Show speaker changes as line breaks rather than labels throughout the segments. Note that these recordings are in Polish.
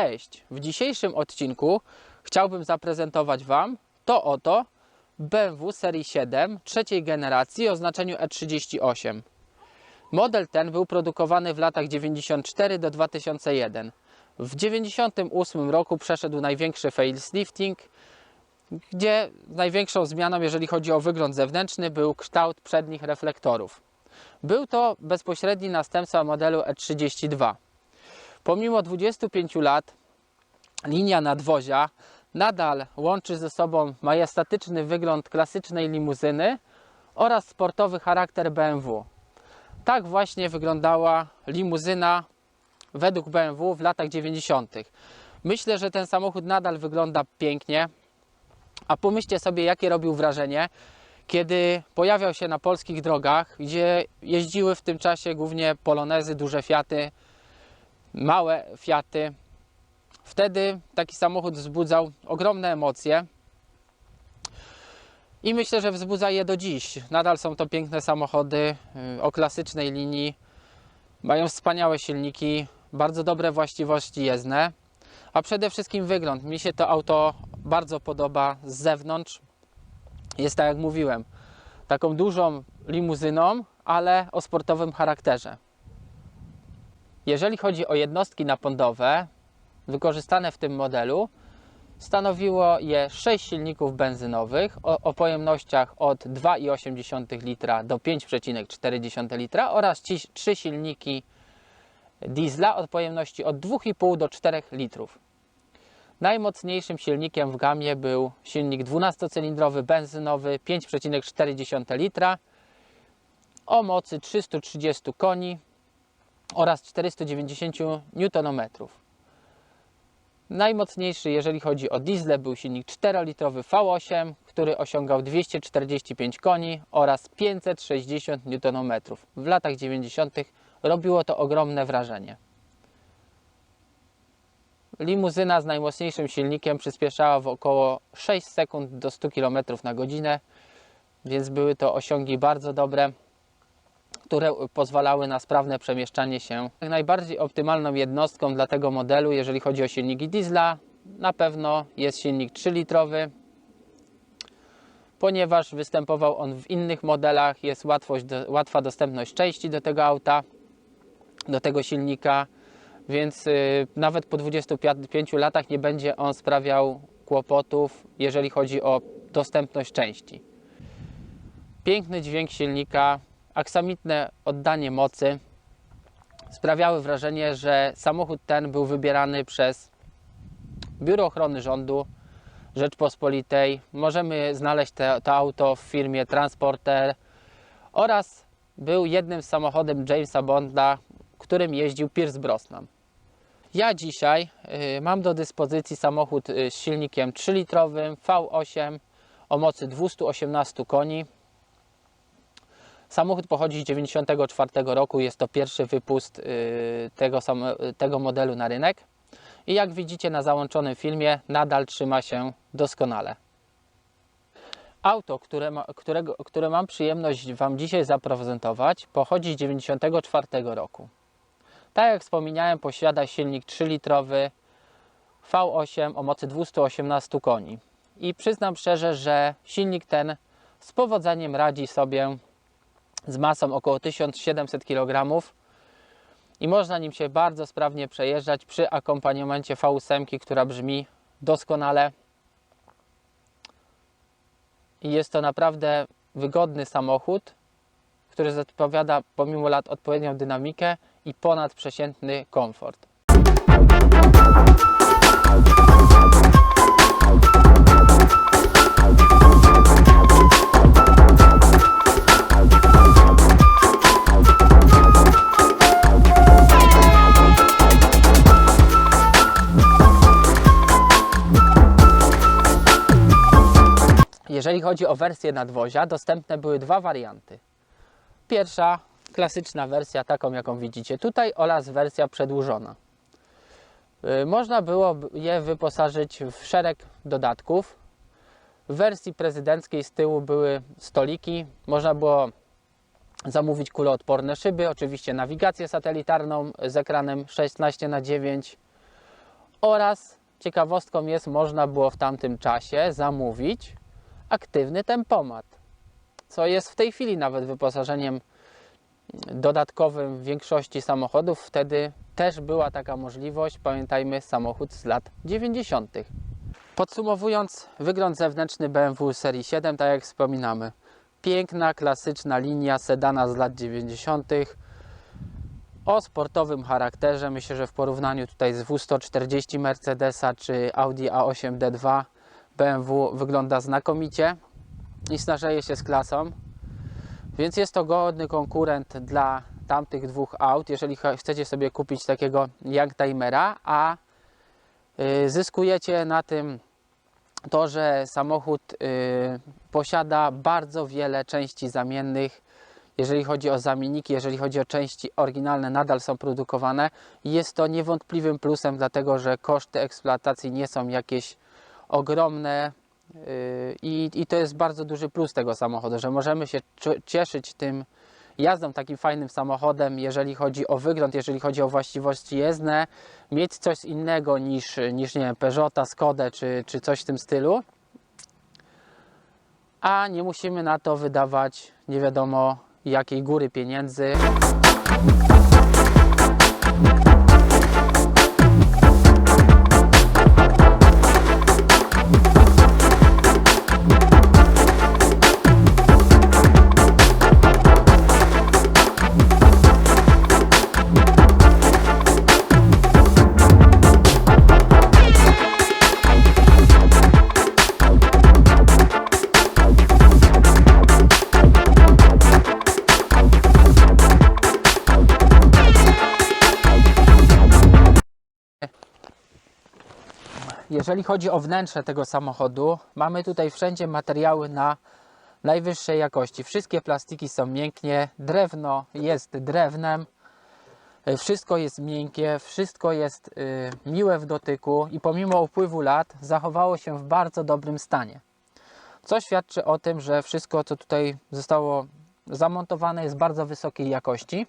Cześć! W dzisiejszym odcinku chciałbym zaprezentować Wam to oto BMW serii 7 trzeciej generacji o znaczeniu E38. Model ten był produkowany w latach 94 do 2001. W 98 roku przeszedł największy facelifting, gdzie największą zmianą, jeżeli chodzi o wygląd zewnętrzny, był kształt przednich reflektorów. Był to bezpośredni następca modelu E32. Pomimo 25 lat linia nadwozia nadal łączy ze sobą majestatyczny wygląd klasycznej limuzyny oraz sportowy charakter BMW. Tak właśnie wyglądała limuzyna według BMW w latach 90. Myślę, że ten samochód nadal wygląda pięknie, a pomyślcie sobie, jakie robił wrażenie, kiedy pojawiał się na polskich drogach, gdzie jeździły w tym czasie głównie polonezy, duże Fiaty, małe Fiaty. Wtedy taki samochód wzbudzał ogromne emocje i myślę, że wzbudza je do dziś. Nadal są to piękne samochody y, o klasycznej linii, mają wspaniałe silniki, bardzo dobre właściwości jezdne, a przede wszystkim wygląd. Mi się to auto bardzo podoba z zewnątrz. Jest tak jak mówiłem, taką dużą limuzyną, ale o sportowym charakterze. Jeżeli chodzi o jednostki napędowe wykorzystane w tym modelu, stanowiło je 6 silników benzynowych o, o pojemnościach od 2,8 litra do 5,4 litra oraz 3 silniki diesla o pojemności od 2,5 do 4 litrów. Najmocniejszym silnikiem w gamie był silnik 12-cylindrowy benzynowy 5,4 litra o mocy 330 koni oraz 490 Nm. Najmocniejszy, jeżeli chodzi o diesle, był silnik 4-litrowy V8, który osiągał 245 koni oraz 560 Nm. W latach 90. robiło to ogromne wrażenie. Limuzyna z najmocniejszym silnikiem przyspieszała w około 6 sekund do 100 km na godzinę, więc były to osiągi bardzo dobre które pozwalały na sprawne przemieszczanie się. Najbardziej optymalną jednostką dla tego modelu, jeżeli chodzi o silniki diesla, na pewno jest silnik 3-litrowy, ponieważ występował on w innych modelach, jest łatwość, łatwa dostępność części do tego auta, do tego silnika, więc yy, nawet po 25 latach nie będzie on sprawiał kłopotów, jeżeli chodzi o dostępność części. Piękny dźwięk silnika, aksamitne oddanie mocy sprawiały wrażenie, że samochód ten był wybierany przez Biuro Ochrony Rządu Rzeczpospolitej. Możemy znaleźć te, to auto w firmie Transporter oraz był jednym samochodem Jamesa Bonda, którym jeździł Pierce Brosnan. Ja dzisiaj y, mam do dyspozycji samochód y, z silnikiem 3-litrowym V8 o mocy 218 koni Samochód pochodzi z 1994 roku, jest to pierwszy wypust y, tego, tego modelu na rynek i jak widzicie na załączonym filmie nadal trzyma się doskonale. Auto, które, ma, którego, które mam przyjemność Wam dzisiaj zaprezentować pochodzi z 1994 roku. Tak jak wspomniałem posiada silnik 3-litrowy V8 o mocy 218 koni i przyznam szczerze, że silnik ten z powodzeniem radzi sobie z masą około 1700 kg i można nim się bardzo sprawnie przejeżdżać przy akompaniamencie V8, która brzmi doskonale. I jest to naprawdę wygodny samochód, który zapowiada pomimo lat odpowiednią dynamikę i ponadprzeciętny komfort. Jeżeli chodzi o wersję nadwozia, dostępne były dwa warianty. Pierwsza, klasyczna wersja, taką jaką widzicie tutaj, oraz wersja przedłużona. Y, można było je wyposażyć w szereg dodatków. W wersji prezydenckiej z tyłu były stoliki, można było zamówić kuloodporne szyby, oczywiście nawigację satelitarną z ekranem 16 na 9 Oraz ciekawostką jest, można było w tamtym czasie zamówić aktywny tempomat, co jest w tej chwili nawet wyposażeniem dodatkowym w większości samochodów. Wtedy też była taka możliwość. Pamiętajmy, samochód z lat 90. Podsumowując, wygląd zewnętrzny BMW serii 7, tak jak wspominamy, piękna, klasyczna linia sedana z lat 90. o sportowym charakterze. Myślę, że w porównaniu tutaj z W140 Mercedesa czy Audi A8 D2 BMW wygląda znakomicie i starzeje się z klasą. Więc jest to godny konkurent dla tamtych dwóch aut, jeżeli ch- chcecie sobie kupić takiego Youngtimera, a y, zyskujecie na tym to, że samochód y, posiada bardzo wiele części zamiennych. Jeżeli chodzi o zamienniki, jeżeli chodzi o części oryginalne, nadal są produkowane. Jest to niewątpliwym plusem, dlatego że koszty eksploatacji nie są jakieś ogromne. Yy, I, I to jest bardzo duży plus tego samochodu, że możemy się cieszyć tym jazdą takim fajnym samochodem, jeżeli chodzi o wygląd, jeżeli chodzi o właściwości jezdne, mieć coś innego niż, niż nie wiem, Peugeota, Skodę czy, czy coś w tym stylu, a nie musimy na to wydawać nie wiadomo jakiej góry pieniędzy. Jeżeli chodzi o wnętrze tego samochodu, mamy tutaj wszędzie materiały na najwyższej jakości. Wszystkie plastiki są miękkie, drewno jest drewnem, y, wszystko jest miękkie, wszystko jest y, miłe w dotyku i pomimo upływu lat zachowało się w bardzo dobrym stanie. Co świadczy o tym, że wszystko, co tutaj zostało zamontowane, jest bardzo wysokiej jakości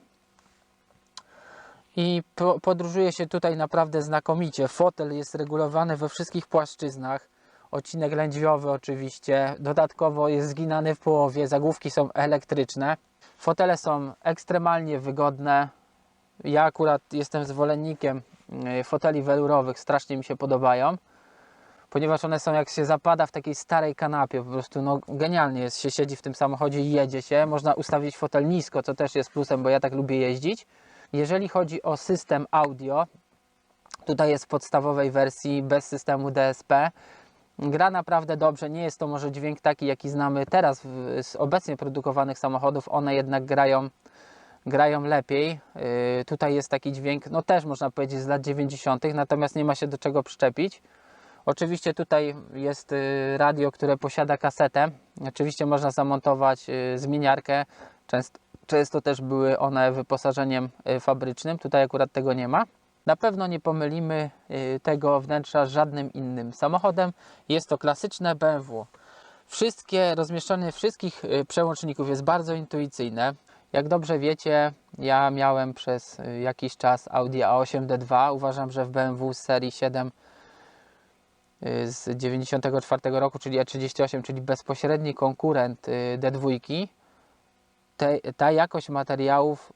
i po, podróżuje się tutaj naprawdę znakomicie. Fotel jest regulowany we wszystkich płaszczyznach. Odcinek lędźwiowy oczywiście. Dodatkowo jest zginany w połowie. Zagłówki są elektryczne. Fotele są ekstremalnie wygodne. Ja akurat jestem zwolennikiem y, foteli welurowych. Strasznie mi się podobają. Ponieważ one są jak się zapada w takiej starej kanapie. Po prostu no, genialnie jest się siedzi w tym samochodzie i jedzie się. Można ustawić fotel nisko, co też jest plusem, bo ja tak lubię jeździć. Jeżeli chodzi o system audio, tutaj jest w podstawowej wersji bez systemu DSP. Gra naprawdę dobrze, nie jest to może dźwięk taki, jaki znamy teraz z obecnie produkowanych samochodów, one jednak grają, grają lepiej. Yy, tutaj jest taki dźwięk, no też można powiedzieć z lat 90., natomiast nie ma się do czego przyczepić. Oczywiście tutaj jest y, radio, które posiada kasetę. Oczywiście można zamontować y, zmieniarkę. Często, często też były one wyposażeniem y, fabrycznym. Tutaj akurat tego nie ma. Na pewno nie pomylimy y, tego wnętrza z żadnym innym samochodem. Jest to klasyczne BMW. Wszystkie rozmieszczenie wszystkich y, przełączników jest bardzo intuicyjne. Jak dobrze wiecie, ja miałem przez jakiś czas Audi A8 D2. Uważam, że w BMW z serii 7 y, z 94 roku, czyli E38, czyli bezpośredni konkurent y, D2, te, ta jakość materiałów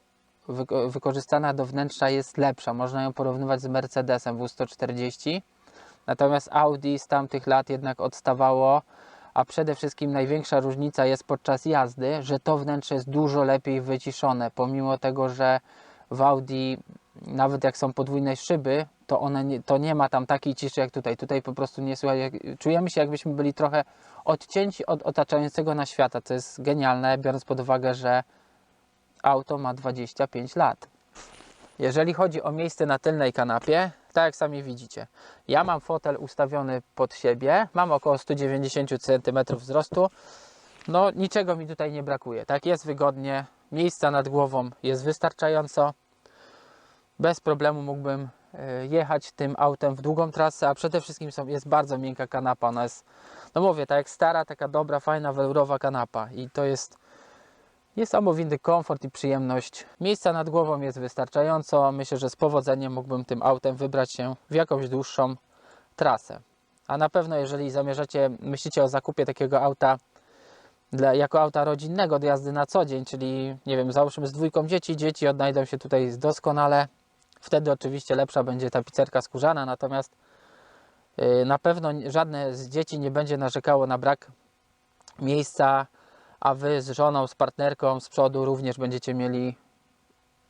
wyko- wykorzystana do wnętrza jest lepsza. Można ją porównywać z Mercedesem W140. Natomiast Audi z tamtych lat jednak odstawało, a przede wszystkim największa różnica jest podczas jazdy, że to wnętrze jest dużo lepiej wyciszone, pomimo tego, że w Audi nawet jak są podwójne szyby, to, one nie, to nie ma tam takiej ciszy jak tutaj. Tutaj po prostu nie słychać, jak, czujemy się jakbyśmy byli trochę odcięci od otaczającego nas świata, co jest genialne, biorąc pod uwagę, że auto ma 25 lat. Jeżeli chodzi o miejsce na tylnej kanapie, tak jak sami widzicie, ja mam fotel ustawiony pod siebie, mam około 190 cm wzrostu, no niczego mi tutaj nie brakuje, tak jest wygodnie, miejsca nad głową jest wystarczająco, bez problemu mógłbym e, jechać tym autem w długą trasę, a przede wszystkim są, jest bardzo miękka kanapa, ona jest, no mówię, tak jak stara, taka dobra, fajna, welurowa kanapa i to jest Niesamowity komfort i przyjemność. Miejsca nad głową jest wystarczająco. Myślę, że z powodzeniem mógłbym tym autem wybrać się w jakąś dłuższą trasę. A na pewno, jeżeli zamierzacie, myślicie o zakupie takiego auta dla, jako auta rodzinnego do jazdy na co dzień, czyli nie wiem, załóżmy z dwójką dzieci, dzieci odnajdą się tutaj doskonale. Wtedy oczywiście lepsza będzie tapicerka skórzana, natomiast yy, na pewno żadne z dzieci nie będzie narzekało na brak miejsca, a Wy z żoną, z partnerką z przodu również będziecie mieli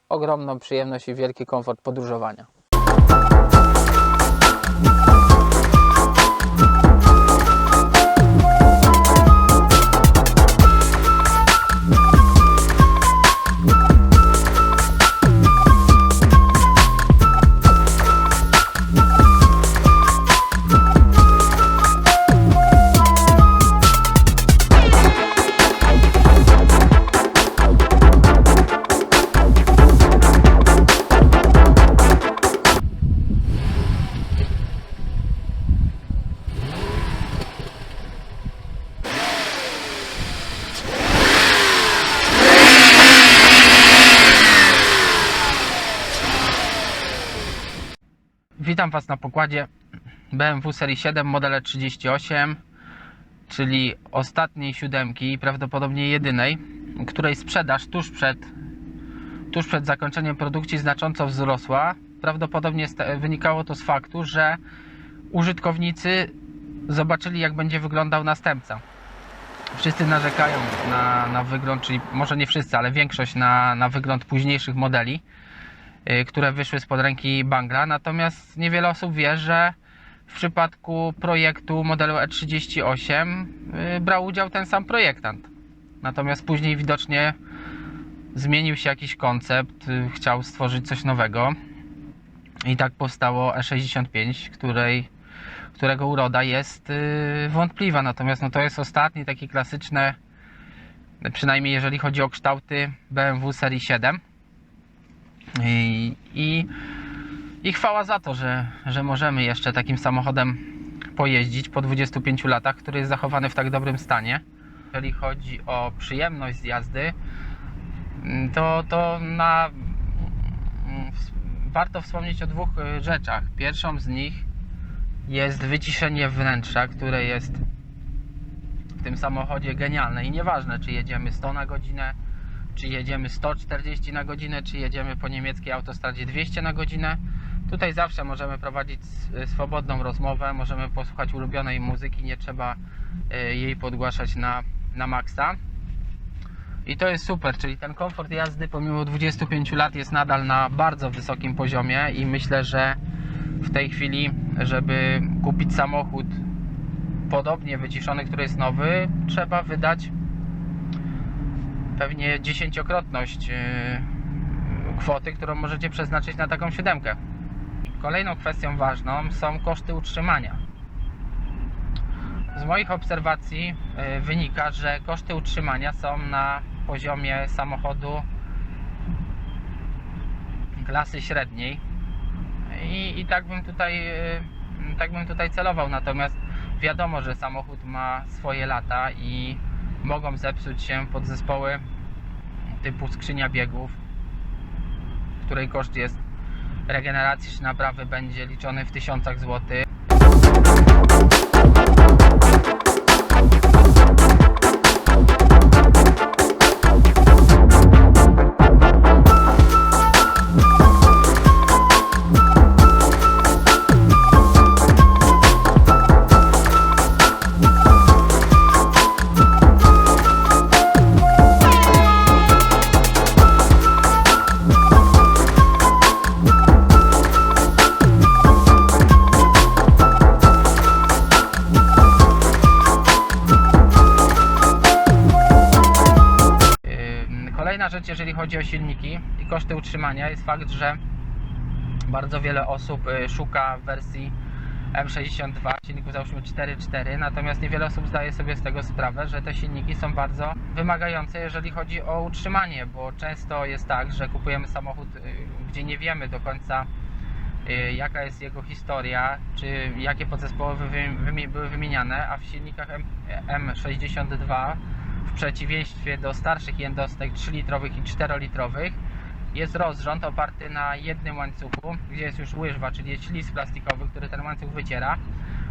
ogromną przyjemność i wielki komfort podróżowania. Witam Was na pokładzie BMW serii 7 modele 38, czyli ostatniej siódemki, prawdopodobnie jedynej, której sprzedaż tuż przed, tuż przed zakończeniem produkcji znacząco wzrosła. Prawdopodobnie wynikało to z faktu, że użytkownicy zobaczyli jak będzie wyglądał następca. Wszyscy narzekają na, na wygląd, czyli może nie wszyscy, ale większość na, na wygląd późniejszych modeli które wyszły spod ręki Bangla. Natomiast niewiele osób wie, że w przypadku projektu modelu E38 y, brał udział ten sam projektant. Natomiast później widocznie zmienił się jakiś koncept, y, chciał stworzyć coś nowego. I tak powstało E65, której, którego uroda jest y, wątpliwa. Natomiast no, to jest ostatni taki klasyczny, przynajmniej jeżeli chodzi o kształty BMW serii 7. I, i, I chwała za to, że, że możemy jeszcze takim samochodem pojeździć po 25 latach, który jest zachowany w tak dobrym stanie. Jeżeli chodzi o przyjemność z jazdy, mm, to, to na, mm, warto wspomnieć o dwóch y, rzeczach. Pierwszą z nich jest wyciszenie wnętrza, które jest w tym samochodzie genialne i nieważne, czy jedziemy 100 na godzinę, czy jedziemy 140 na godzinę, czy jedziemy po niemieckiej autostradzie 200 na godzinę. Tutaj zawsze możemy prowadzić s- swobodną rozmowę, możemy posłuchać ulubionej muzyki, nie trzeba y, jej podgłaszać na, na maksa. I to jest super, czyli ten komfort jazdy pomimo 25 lat jest nadal na bardzo wysokim poziomie i myślę, że w tej chwili, żeby kupić samochód podobnie wyciszony, który jest nowy, trzeba wydać pewnie dziesięciokrotność yy, kwoty, którą możecie przeznaczyć na taką siódemkę. Kolejną kwestią ważną są koszty utrzymania. Z moich obserwacji yy, wynika, że koszty utrzymania są na poziomie samochodu klasy średniej i, i tak bym tutaj yy, tak bym tutaj celował, natomiast wiadomo, że samochód ma swoje lata i mogą zepsuć się podzespoły typu skrzynia biegów, której koszt jest regeneracji czy naprawy będzie liczony w tysiącach złotych. Koszty utrzymania, jest fakt, że bardzo wiele osób y, szuka wersji M62 silników załóżmy 4.4, natomiast niewiele osób zdaje sobie z tego sprawę, że te silniki są bardzo wymagające, jeżeli chodzi o utrzymanie, bo często jest tak, że kupujemy samochód, y, gdzie nie wiemy do końca y, jaka jest jego historia, czy jakie podzespoły były wymieniane, a w silnikach M- M62 w przeciwieństwie do starszych jednostek 3-litrowych i 4-litrowych jest rozrząd oparty na jednym łańcuchu, gdzie jest już łyżwa, czyli jest ślizg plastikowy, który ten łańcuch wyciera.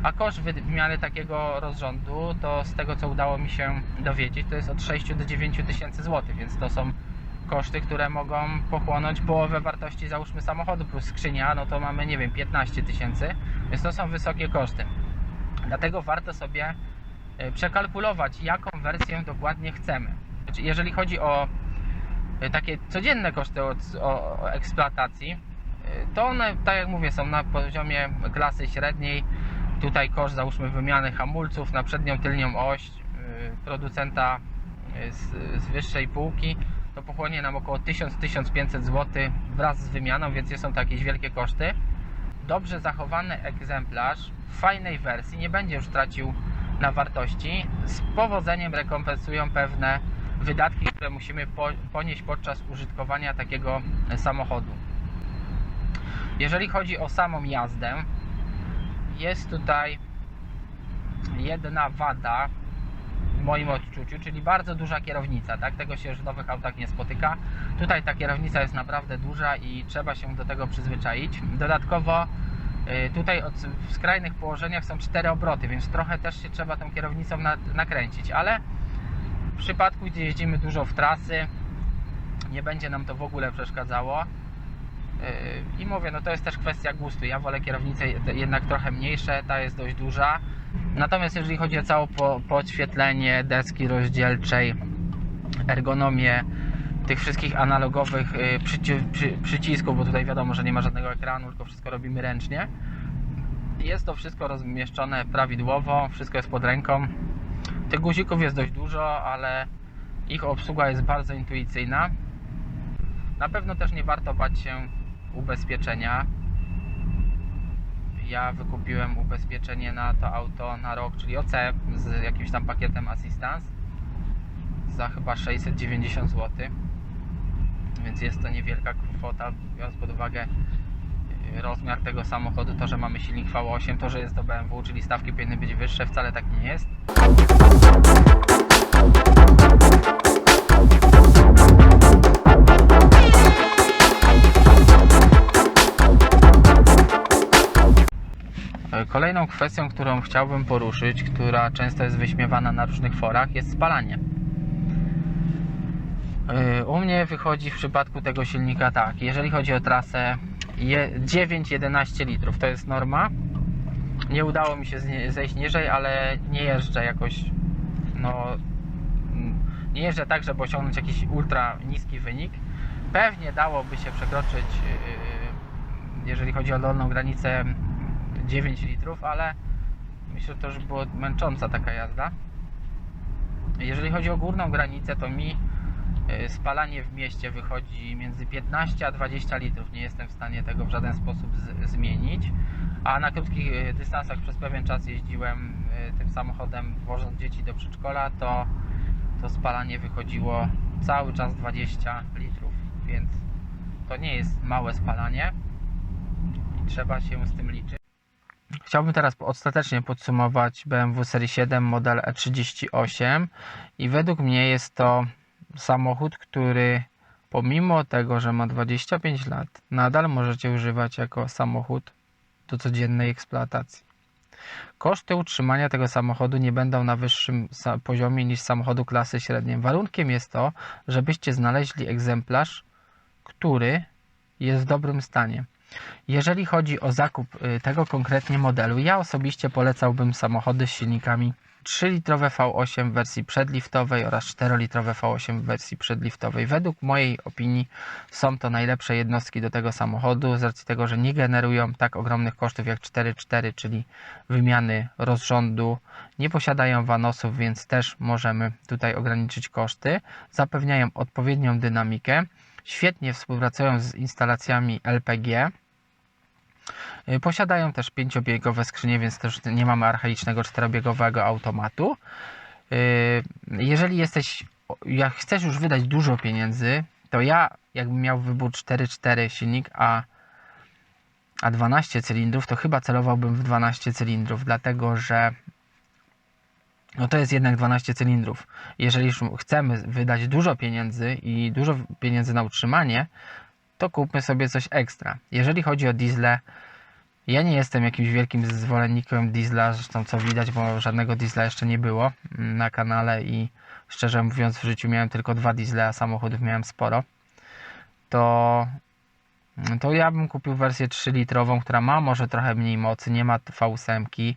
A koszt wy- wymiany takiego rozrządu, to z tego co udało mi się dowiedzieć, to jest od 6 do 9 tysięcy złotych, więc to są koszty, które mogą pochłonąć połowę wartości załóżmy samochodu plus skrzynia, no to mamy nie wiem 15 tysięcy, więc to są wysokie koszty. Dlatego warto sobie e, przekalkulować, jaką wersję dokładnie chcemy. Znaczy, Jeżeli chodzi o takie codzienne koszty od, o, o eksploatacji, e, to one, tak jak mówię, są na poziomie klasy średniej. Tutaj koszt, załóżmy, wymiany hamulców na przednią, tylnią oś e, producenta z, z wyższej półki, to pochłonie nam około 1000-1500 zł wraz z wymianą, więc nie są to jakieś wielkie koszty. Dobrze zachowany egzemplarz w fajnej wersji nie będzie już tracił na wartości. Z powodzeniem rekompensują pewne wydatki, które musimy po, ponieść podczas użytkowania takiego samochodu. Jeżeli chodzi o samą jazdę, jest tutaj jedna wada w moim odczuciu, czyli bardzo duża kierownica, tak? Tego się już w nowych autach nie spotyka. Tutaj ta kierownica jest naprawdę duża i trzeba się do tego przyzwyczaić. Dodatkowo y, tutaj w skrajnych położeniach są cztery obroty, więc trochę też się trzeba tą kierownicą na, nakręcić, ale w przypadku, gdzie jeździmy dużo w trasy, nie będzie nam to w ogóle przeszkadzało. Yy, I mówię, no to jest też kwestia gustu. Ja wolę kierownice jed- jednak trochę mniejsze, ta jest dość duża. Natomiast jeżeli chodzi o całe po, podświetlenie deski rozdzielczej, ergonomię tych wszystkich analogowych yy, przyci przy, przycisków, bo tutaj wiadomo, że nie ma żadnego ekranu, tylko wszystko robimy ręcznie. Jest to wszystko rozmieszczone prawidłowo, wszystko jest pod ręką. Tych guzików jest dość dużo, ale ich obsługa jest bardzo intuicyjna. Na pewno też nie warto bać się ubezpieczenia. Ja wykupiłem ubezpieczenie na to auto na rok, czyli OC z jakimś tam pakietem Assistance za chyba 690 zł. Więc jest to niewielka kwota, biorąc pod uwagę rozmiar tego samochodu, to, że mamy silnik V8, to, że jest to BMW, czyli stawki powinny być wyższe, wcale tak nie jest. E, Kolejną kwestią, którą chciałbym poruszyć, która często jest wyśmiewana na różnych forach, jest spalanie. E, U mnie wychodzi w przypadku tego silnika tak, jeżeli chodzi o trasę 9-11 litrów, to jest norma. Nie udało mi się zejść niżej, ale nie jeżdżę jakoś, no, nie jeżdżę tak, żeby osiągnąć jakiś ultra niski wynik. Pewnie dałoby się przekroczyć, yy, jeżeli chodzi o dolną granicę, 9 litrów, ale myślę, że to już było męcząca taka jazda. Jeżeli chodzi o górną granicę, to mi spalanie w mieście wychodzi między 15 a 20 litrów. Nie jestem w stanie tego w żaden sposób zmienić. A na krótkich y, dystansach przez pewien czas jeździłem y, tym samochodem, wożąc dzieci do przedszkola, to, to spalanie wychodziło cały czas 20 litrów, więc to nie jest małe spalanie i trzeba się z tym liczyć. Chciałbym teraz ostatecznie podsumować BMW Serii 7 model E38 i według mnie jest to samochód, który pomimo tego, że ma 25 lat, nadal możecie używać jako samochód do codziennej eksploatacji. Koszty utrzymania tego samochodu nie będą na wyższym poziomie niż samochodu klasy średniej. Warunkiem jest to, żebyście znaleźli egzemplarz, który jest w dobrym stanie. Jeżeli chodzi o zakup y, tego konkretnie modelu, ja osobiście polecałbym samochody z silnikami 3-litrowe V8 w wersji przedliftowej oraz 4-litrowe V8 w wersji przedliftowej. Według mojej opinii są to najlepsze jednostki do tego samochodu, z racji tego, że nie generują tak ogromnych kosztów jak 4.4, czyli wymiany rozrządu, nie posiadają wanosów, więc też możemy tutaj ograniczyć koszty, zapewniają odpowiednią dynamikę, świetnie współpracują z instalacjami LPG, Posiadają też pięciobiegowe skrzynie, więc też nie mamy archaicznego czterobiegowego automatu. Y, Jeżeli jesteś, jak chcesz już wydać dużo pieniędzy, to ja jakbym miał wybór 4.4 silnik, a, a 12 cylindrów, to chyba celowałbym w 12 cylindrów, dlatego że no to jest jednak 12 cylindrów. Jeżeli już chcemy wydać dużo pieniędzy i dużo pieniędzy na utrzymanie, to kupmy sobie coś ekstra. Jeżeli chodzi o diesle, ja nie jestem jakimś wielkim zwolennikiem diesla, zresztą co widać, bo żadnego diesla jeszcze nie było na kanale i szczerze mówiąc w życiu miałem tylko dwa diesle, a samochodów miałem sporo. To, to ja bym kupił wersję 3-litrową, która ma może trochę mniej mocy, nie ma V8,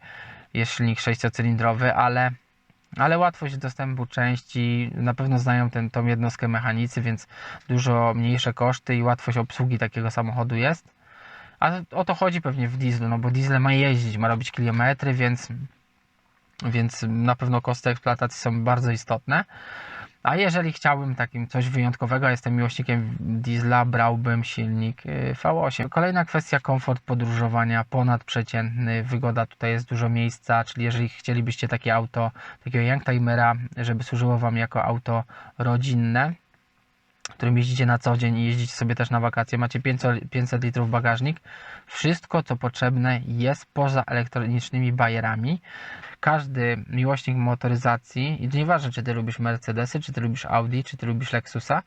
jest silnik 6-cylindrowy, ale, ale łatwość dostępu części, na pewno znają ten, jednostkę mechanicy, więc dużo mniejsze koszty i łatwość obsługi takiego samochodu jest. A o to chodzi pewnie w dieslu, no bo diesel ma jeździć, ma robić kilometry, więc, więc na pewno koszty eksploatacji są bardzo istotne. A jeżeli chciałbym takim coś wyjątkowego, jestem miłośnikiem diesla, brałbym silnik y, V8. Kolejna kwestia komfort podróżowania, ponadprzeciętny, wygoda, tutaj jest dużo miejsca, czyli jeżeli chcielibyście takie auto, takiego Youngtimera, żeby służyło Wam jako auto rodzinne, którym jeździcie na co dzień i jeździcie sobie też na wakacje, macie 500, 500 litrów bagażnik, wszystko co potrzebne jest poza elektronicznymi bajerami. Każdy miłośnik motoryzacji, i nieważne czy ty lubisz Mercedesy, czy ty lubisz Audi, czy ty lubisz Lexusa,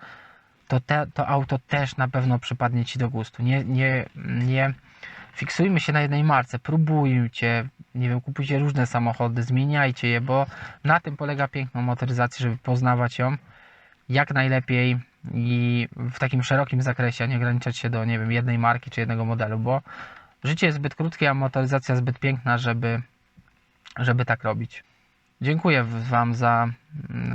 to te, to auto też na pewno przypadnie ci do gustu. Nie, nie, nie fiksujmy się na jednej marce, próbujcie, nie wiem, kupujcie różne samochody, zmieniajcie je, bo na tym polega piękno motoryzacji, żeby poznawać ją jak najlepiej i w takim szerokim zakresie, a nie ograniczać się do, nie wiem, jednej marki czy jednego modelu, bo życie jest zbyt krótkie, a motoryzacja zbyt piękna, żeby, żeby tak robić. Dziękuję Wam za,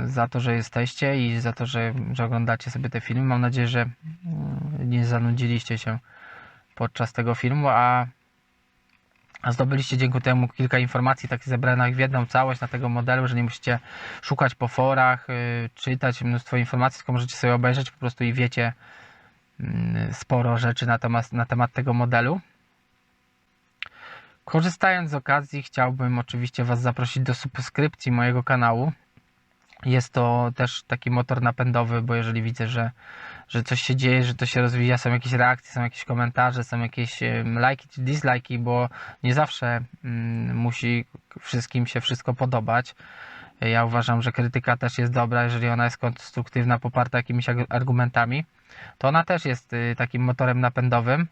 za to, że jesteście i za to, że, że oglądacie sobie te filmy. Mam nadzieję, że mm, nie zanudziliście się podczas tego filmu, a a zdobyliście dzięki temu kilka informacji takich zebranych w jedną całość na tego modelu, że nie musicie szukać po forach, yy, czytać mnóstwo informacji, tylko możecie sobie obejrzeć po prostu i wiecie yy, sporo rzeczy na temat, na temat tego modelu. Korzystając z okazji, chciałbym oczywiście Was zaprosić do subskrypcji mojego kanału. Jest to też taki motor napędowy, bo jeżeli widzę, że, że coś się dzieje, że to się rozwija, są jakieś reakcje, są jakieś komentarze, są jakieś lajki czy dislajki, bo nie zawsze mm, musi wszystkim się wszystko podobać. Ja uważam, że krytyka też jest dobra, jeżeli ona jest konstruktywna, poparta jakimiś argumentami, to ona też jest y, takim motorem napędowym.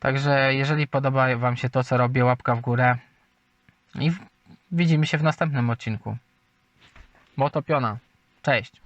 Także jeżeli podoba Wam się to, co robię, łapka w górę i widzimy się w następnym odcinku. Motopiona. Cześć.